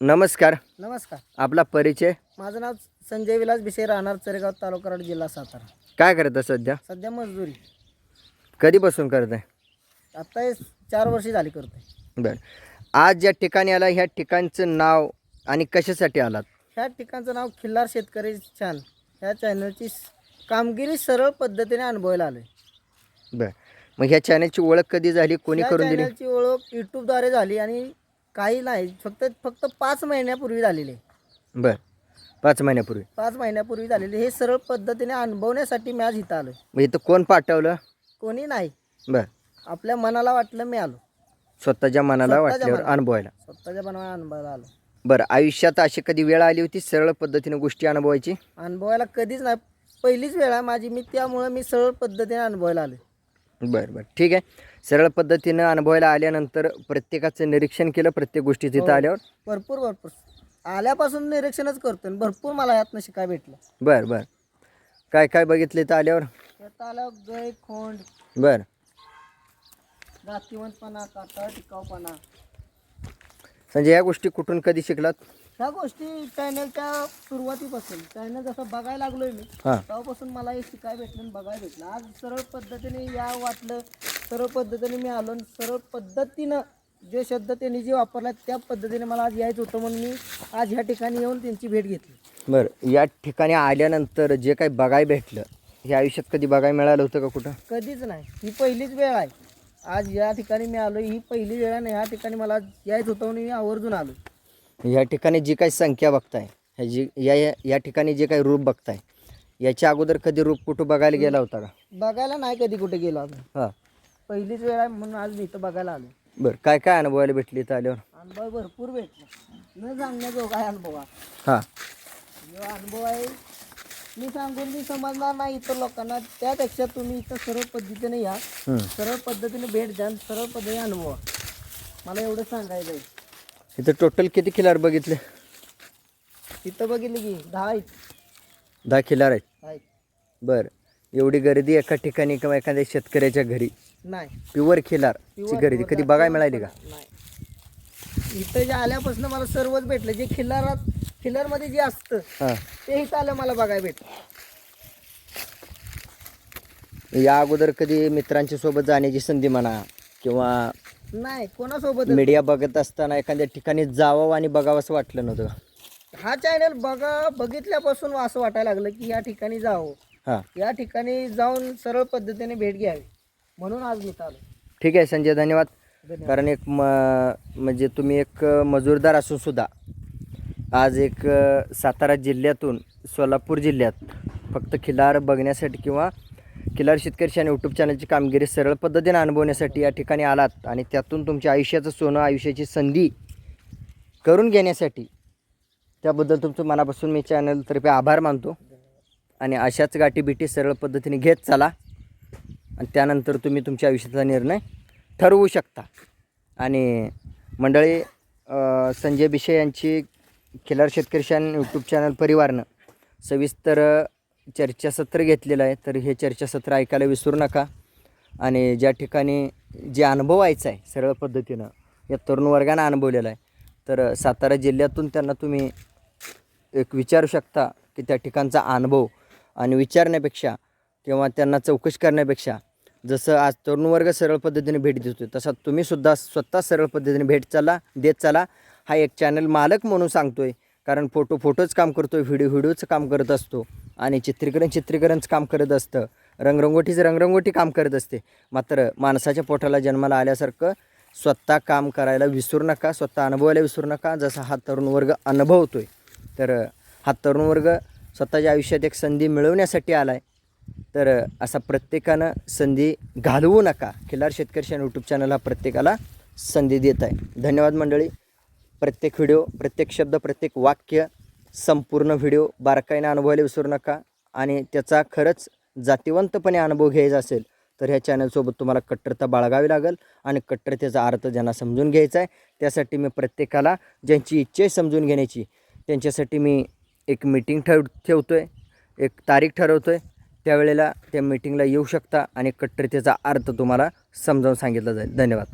नमस्कार. नमस्कार. आपला परिचय? माझं नाव संजय विलास बिशे राहणार चरेगाव तालुका कराड जिल्हा सातारा. काय करता सध्या? सध्या मजदुरी. कधीपासून करत आहे? आत्ता हे चार वर्षे झाली करतोय. बरं. आज ज्या ठिकाणी आला ह्या ठिकाणचं नाव आणि कशासाठी आलात? ह्या ठिकाणचं नाव खिल्लार शेतकरी छान. ह्या चॅनलची स- कामगिरी सरळ पद्धतीने अनुभवायला आलोय. बरं. मग ह्या चॅनलची ओळख कधी झाली? कोणी या करून दिली? चॅनलची ओळख यूट्यूबद्वारे झाली आणि काही नाही. फक्त फक्त पाच महिन्यापूर्वी झालेली. बरं. पाच महिन्यापूर्वी. पाच महिन्यापूर्वी झालेली. हे सरळ पद्धतीने अनुभवण्यासाठी मी आज इथं आलोय. मग इथं कोण पाठवलं? कोणी नाही. बरं. आपल्या मनाला वाटलं मी आलो. स्वतःच्या मनाला स्वतःच्या वाटल्यावर मनाला. अनुभवायला. स्वतःच्या मनाला अनुभवायला आलो. बरं आयुष्यात अशी कधी वेळ आली होती सरळ पद्धतीने गोष्टी अनुभवायची? अनुभवायला कधीच नाही. पहिलीच वेळ आहे माझी. मी त्यामुळं मी सरळ पद्धतीने अनुभवायला आले बरं बरं. ठीक आहे. सरळ पद्धतीनं अनुभवायला आल्यानंतर प्रत्येकाचं निरीक्षण केलं प्रत्येक गोष्टी तिथं हो. आल्यावर? भरपूर भरपूर. आल्यापासून निरीक्षणच करतो आणि भरपूर मला यातनं शिकाय भेटलं. बरं बरं. काय काय बघितलं इथं आल्यावर? यात आलं गय खोंड. बरं. जातीवंतपणा काटा टिकाऊपणा. म्हणजे या गोष्टी कुठून कधी शिकलात? ह्या गोष्टी चॅनलच्या सुरुवातीपासून. चॅनल जसं बघायला लागलोय मी हां. तेव्हापासून मला हे शिकाय भेटलं आणि बघायला भेटलं. आज सरळ पद्धतीने या वाटलं सरळ पद्धतीने मी आलो सरळ पद्धतीनं जे शब्द त्यांनी जे वापरला त्या पद्धतीने मला आज यायचं होतं म्हणून मी आज ह्या ठिकाणी येऊन त्यांची भेट घेतली. बरं या ठिकाणी आल्यानंतर जे काही बघायला भेटलं हे आयुष्यात कधी बघायला मिळालं होतं का कुठं? कधीच नाही. ही पहिलीच वेळ आहे. आज या ठिकाणी मी आलो ही पहिली वेळ आणि ह्या ठिकाणी मला यायचं होतं म्हणून मी आवर्जून आलो या ठिकाणी जी काही संख्या बघताय ह्या जी या या- या ठिकाणी जे काही रूप बघताय याच्या अगोदर कधी रूप कुठं बघायला गेला होता का? बघायला नाही कधी कुठे गेलो हां. पहिलीच वेळ आहे म्हणून आज मी इथं बघायला आलो. बरं काय काय अनुभवायला भेटली इथं आल्यावर? अनुभव भरपूर भेटला. न सांगण्याजोगा आहे अनुभव हा. हां. जो अनुभव आहे मी सांगून मी समजणार नाही इतर लोकांना. त्यापेक्षा तुम्ही इथं सरळ पद्धतीने या. सरळ पद्धतीने भेट द्या आणि सरळ पद्धतीने अनुभवा. मला एवढं सांगायचं आहे. इथं टोटल किती खिलार बघितले? इथं बघितलं की दहा आहेत. दहा खिलार आहेत. आहेत. बरं. एवढी गर्दी एका ठिकाणी किंवा एखाद्या शेतकऱ्याच्या घरी. नाही. प्युअर खिलारची Pure- गर्दी कधी बघायला मिळाली का? नाही. इथं जे आल्यापासून मला सर्वच भेटलं. जे खिल्लारात खिल्लारमध्ये जे असतं हां. ते इथं आलं मला बघायला भेटलं. या अगोदर कधी मित्रांच्या सोबत जाण्याची संधी म्हणा किंवा नाही कोणासोबत मीडिया बघत असताना एखाद्या ठिकाणी जावं आणि बघावं असं वाटलं नव्हतं का? हा चॅनल बघा बघितल्यापासून असं वाटायला लागलं की या ठिकाणी जावं. हां. या ठिकाणी जाऊन सरळ पद्धतीने भेट घ्यावी. म्हणून आज मी आलो ठीक आहे संजय धन्यवाद. धन्यवाद. कारण एक म म्हणजे तुम्ही एक मजूरदार असून सुद्धा आज एक अ, सातारा जिल्ह्यातून सोलापूर जिल्ह्यात फक्त खिलार बघण्यासाठी किंवा खिलार शेतकरी आणि यूट्यूब चॅनलची कामगिरी सरळ पद्धतीने अनुभवण्यासाठी या ठिकाणी आलात आणि त्यातून तुमच्या आयुष्याचं सोनं आयुष्याची संधी करून घेण्यासाठी त्याबद्दल तुमचं मनापासून मी चॅनलतर्फे आभार मानतो. आणि अशाच गाठीबिटी सरळ पद्धतीने घेत चला. आणि त्यानंतर तुम्ही तुमच्या आयुष्याचा निर्णय ठरवू शकता. आणि मंडळी संजय बिशे यांची खिलार शेतकरी शान यूट्यूब चॅनल परिवारनं सविस्तर चर्चासत्र घेतलेलं आहे. तर हे चर्चासत्र ऐकायला विसरू नका. आणि ज्या ठिकाणी जे अनुभवायचं आहे सरळ पद्धतीनं या तरुण वर्गानं अनुभवलेलं आहे तर सातारा जिल्ह्यातून त्यांना तुम्ही एक विचारू शकता की त्या ठिकाणचा अनुभव आणि विचारण्यापेक्षा किंवा त्यांना चौकशी करण्यापेक्षा जसं आज तरुण वर्ग सरळ पद्धतीने भेट देतो तसा तुम्ही सुद्धा स्वतः सरळ पद्धतीने भेट चला देत चला. हा एक चॅनल मालक म्हणून सांगतोय कारण फोटो फोटोच काम करतोय व्हिडिओ व्हिडिओचं काम करत असतो. आणि चित्रीकरण चित्रीकरणच काम करत असतं. रंगरंगोटीचं रंगरंगोटी काम करत असते. मात्र माणसाच्या पोटाला जन्माला आल्यासारखं स्वतः काम करायला विसरू नका स्वतः अनुभवायला विसरू नका. जसा हा तरुण वर्ग अनुभवतोय तर हा तरुण वर्ग स्वतःच्या आयुष्यात एक संधी मिळवण्यासाठी आला आहे तर असा प्रत्येकानं संधी घालवू नका. खिलार शेतकरी आणि यूट्यूब चॅनल हा प्रत्येकाला संधी देत आहे. धन्यवाद मंडळी. प्रत्येक व्हिडिओ प्रत्येक शब्द प्रत्येक वाक्य संपूर्ण व्हिडिओ बारकाईनं अनुभवायला विसरू नका आणि त्याचा खरंच जातीवंतपणे अनुभव घ्यायचा असेल तर ह्या चॅनलसोबत तुम्हाला कट्टरता बाळगावी लागेल आणि कट्टरतेचा अर्थ ज्यांना समजून घ्यायचा आहे त्यासाठी मी प्रत्येकाला ज्यांची इच्छा आहे समजून घेण्याची त्यांच्यासाठी मी एक मीटिंग ठेव ठेवतो आहे एक तारीख ठरवतो आहे त्यावेळेला त्या मीटिंगला येऊ शकता आणि कट्टरतेचा अर्थ तुम्हाला समजावून सांगितला जाईल. धन्यवाद.